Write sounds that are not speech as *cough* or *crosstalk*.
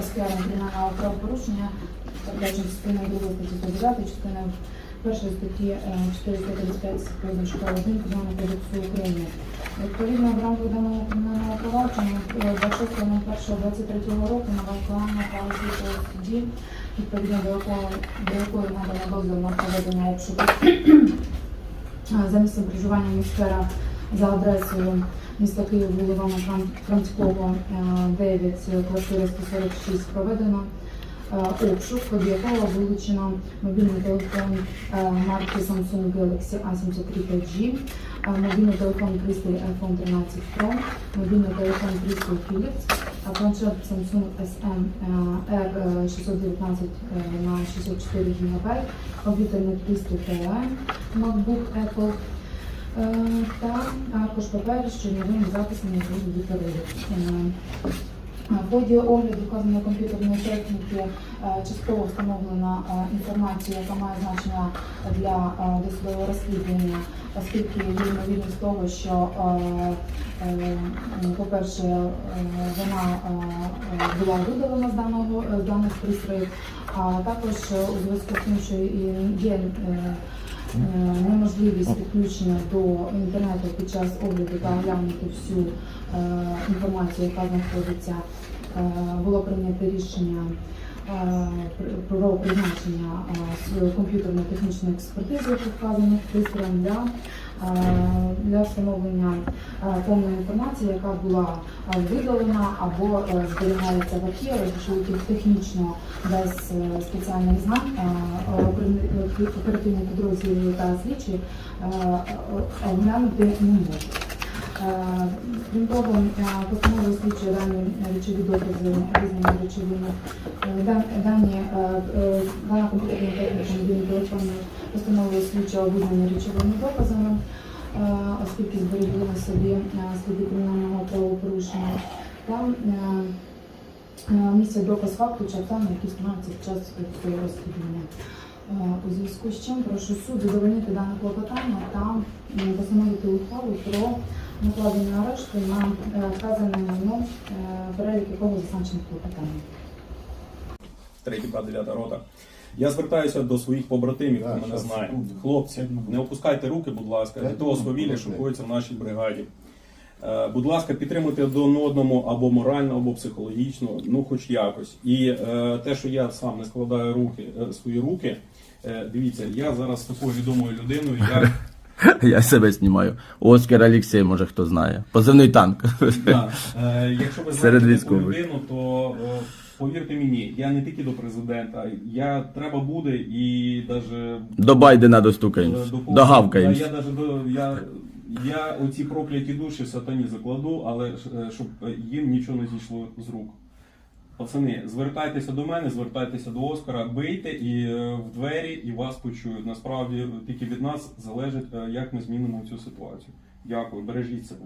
оскарження кримінального правопорушення, передбачено частиною 2 статті 109, частиною 1 статті е, 435 позначка 1 Кримінального кодексу України. Відповідно, в рамках даного кримінального провадження е, 26.01.23 року на виконання права слідчого судді, відповідно до якого до якої надано дозвіл на проведення обшуку *clears throat* е, за місцем проживання міськера за адресою міста Київ, Фран- Францького, е, 9, квартира 146 проведено е, обшук, в ході якого вилучено мобільний телефон е, марки Samsung Galaxy A73 5G, е, мобільний телефон пристрій iPhone 13 Pro, мобільний телефон пристрій Philips, планшет Samsung SM е, R619 е, на 64 ГБ, комп'ютерний пристрій PLM, MacBook Apple, Е, та аркуш паперу з чорновими записами з літерою. В ході огляду вказаної комп'ютерної техніки е, частково встановлена е, інформація, яка має значення для досудового розслідування, оскільки є ймовірність того, що, по-перше, вона була видалена з даного з даних пристроїв, а також у зв'язку з тим, що є неможливість підключення до інтернету під час огляду та оглянути всю е, інформацію, яка знаходиться, е, було прийнято рішення е, про призначення е, комп'ютерно-технічної експертизи по вказаних пристроєм для, е, для встановлення е, повної інформації, яка була е, видалена або е, зберігається в архівах, що технічно без е, спеціальних знань е, оперативні- підрозділи та слідчі е, е, оглянути не можуть. Е, Крім того, е, слідчі дані речові докази різними речовими дані дана комп'ютерна техніка мобільний телефон постановою слідчого визнані речовими доказами, оскільки зберегли на собі сліди кримінального правопорушення. Там місце доказ факту чи обставин, які становляться під час розслідування. Е, У зв'язку з чим прошу суд задовольнити дане клопотання та постановити ухвалу про накладення арешту на е, вказане е, перелік якого третій брат, дев'ята рота. Я звертаюся до своїх побратимів, хто мене знає. Хлопці, не опускайте руки, будь ласка, від того свавілля, що коїться в нашій бригаді. Е, Будь ласка, підтримуйте один одному або морально, або психологічно, ну хоч якось. І е, те, що я сам не складаю руки, е, свої руки, е, дивіться, я зараз з такою відомою людиною, як *laughs* Я себе знімаю. Оскар Олексій, може хто знає. Позивний танк. Да. Е, Якщо ви *laughs* Серед знаєте таку військових. людину, то е, повірте мені, я не тільки до президента, я треба буде і навіть До Байдена достукаємось. Догавкаємось. Я навіть до я, я оці прокляті душі сатані закладу, але е, щоб їм нічого не зійшло з рук. Пацани, звертайтеся до мене, звертайтеся до Оскара, бийте і е, в двері, і вас почують. Насправді тільки від нас залежить, е, як ми змінимо цю ситуацію. Дякую, бережіть себе.